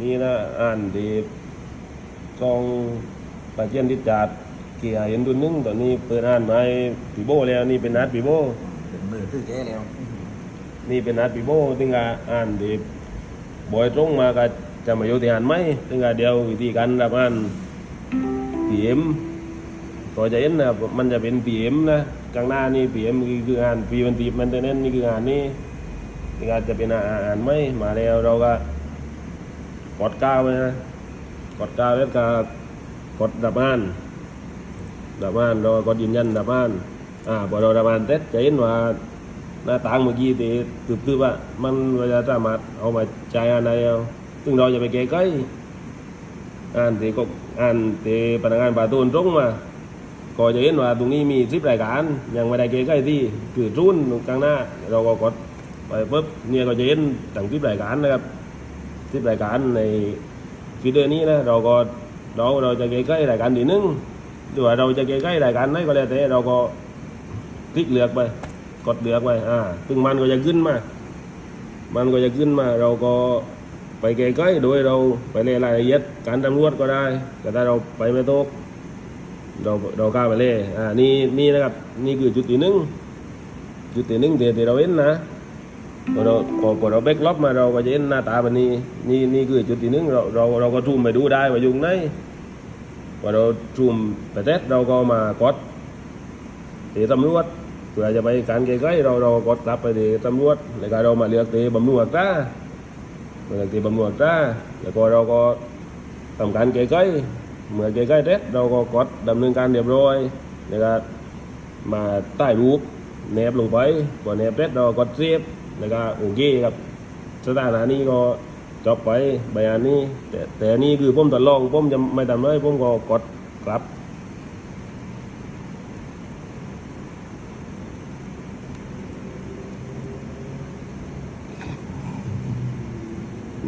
นี่นะอ่านดีกองปาเจียนทิจาดเกียร์เห็นตัวนึงตอนนี้เปิดอ่านมาให้ปีโบแล้วนี่เป็นนัดปีโบเป็นมือถือแกแล้ว นี่เป็นนัดปีโบถึงกับอ่านดีบอยตรงมาก็จะมาโยติอ่านไหมถึงกับเดียววิธีการรับอ่านปีเอ็มก็จะเห็นนะมันจะเป็นปีเอ็มนะกลางหน้านี่ปีเอ็มคืออ่านปีวันตีมันเตเน้นนี่คืออ่านนี่ถึงกับจะเป็นอ่านไหมมาแล้วเราก็ กดก้าวไว้นะกดก้าวแล้วก็กดดับบ้านดับบ้านเรากดยืนยันดับบ้านอ่าพอเราดับบ้านเสร็จจะเห็นว่าหน้าต่างเมื่อกี้ที่ตืบตืบว่ามันเราจะสามารถเอามาจ่ายอะไรเอาซึ่งเราจะไปแก้ไขอ่านที่ก็อ่านที่พนักงานป่าตูนตรงมาก็จะเห็นว่าตรงนี้มีสิบรายการยังไม่ได้แก้ไขที่คือรุ่นตรงกลางหน้า เราก็กดไปปุ๊บเนี่ยก็จะเห็นตั้งสิบรายการนะครับ ที่รายการในฟีเดอร์นี้นะเราก็เราเราจะใกล้ๆรายการที่หนึ่งหรือว่าเราจะใกล้ๆรายการไหนก็แล้วแต่เราก็คลิกเลือกไป กดเลือกไปอ่าซึ่งมันก็จะขึ้นมา มันก็จะขึ้นมา เราก็ไปใกล้ๆโดยเราไปเล่รายละเอียดการตำรวจก็ได้ แต่ถ้าเราไปไม่ตกเราเรากล้าไปเล่อ่านี่นี่นะครับนี่คือจุดที่หนึ่งจุดที่หนึ่งที่ที่เราเห็นนะ พอเราพอพอเราเบกล็อกมาเราก็จะเห็นหน้าตาแบบนี้นี่นี่คือจุดที่หนึ่งเราเราเราก็ซูมไปดูได้ว่ายุงไหนพอเราซูมไปเสร็จเราก็มากดตีตำรวจเพื่อจะไปการใกล้ๆเราเรากดกลับไปที่ตำรวจแล้วก็เรามาเลือกตีบำรวจจ้ามาเลือกตีบำรวจจ้าแล้วก็เราก็ทำการใกล้ๆเมื่อใกล้ๆเสร็จเราก็กดดำเนินการเรียบร้อยแล้วก็มาใต้รูปแนบลงไปพอแนบเสร็จเราก็กดเซฟ แล้วก็โอเคครับสถานะนี้ก็จบไปใบอันนี้ แต่แต่นี่คือผมทดลองผมจะไม่ทำเลยผมก็กดกลับ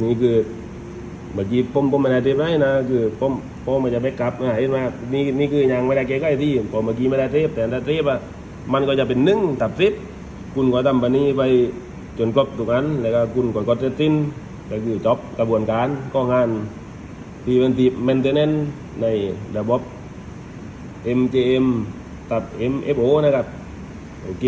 นี่คือเมื่อกี้ผมผมไม่ได้เทปไรนะคือผมผมมันจะไปกลับนะเห็นไหมนี่นี่คือยังไม่ได้แก้ไขที่ผมเมื่อกี้ไม่ได้เทปแต่ถ้าเทปอะมันก็จะเป็นหนึ่งตับสิบคุณก็ทำแบบนี้ไป จนครบทุกอันแล้วก็คุณก่อนก็จะสิ้นก็คือจบกระบวนการก็งานที่เป็นทีเมนเทนเนนในระบบ MJM ตัด MFO นะครับ โอเค